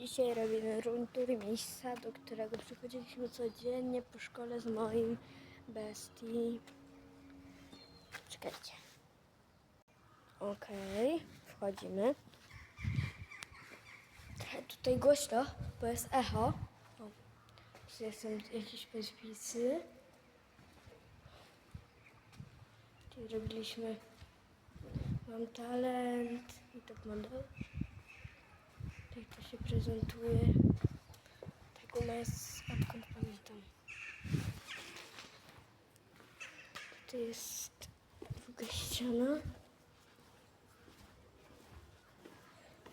Dzisiaj robimy room miejsca, do którego przychodziliśmy codziennie po szkole z moim bestii. Czekajcie. Okej, wchodzimy. Trochę tutaj głośno, bo jest echo. O, tu są jakieś podpisy. Czyli robiliśmy Mam talent i. Tak to się prezentuje. Tak u nas odkąd pamiętam. To jest druga ściana.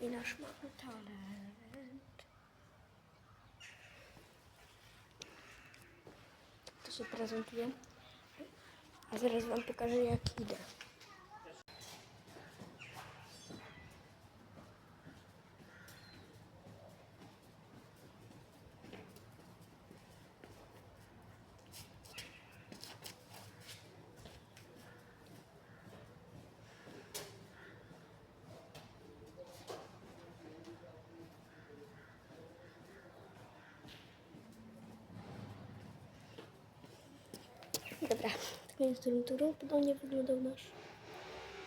I nasz mamy talent. To się prezentuje. A zaraz wam pokażę jak idę. Dobra, jest tym turu. Podobnie wyglądał nasz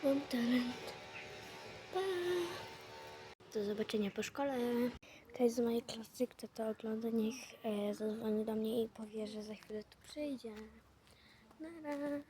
Mam talent. Pa! Do zobaczenia po szkole. Ktoś z mojej klasy, kto to ogląda, niech e, zadzwoni do mnie i powie, że za chwilę tu przyjdzie. Na raz.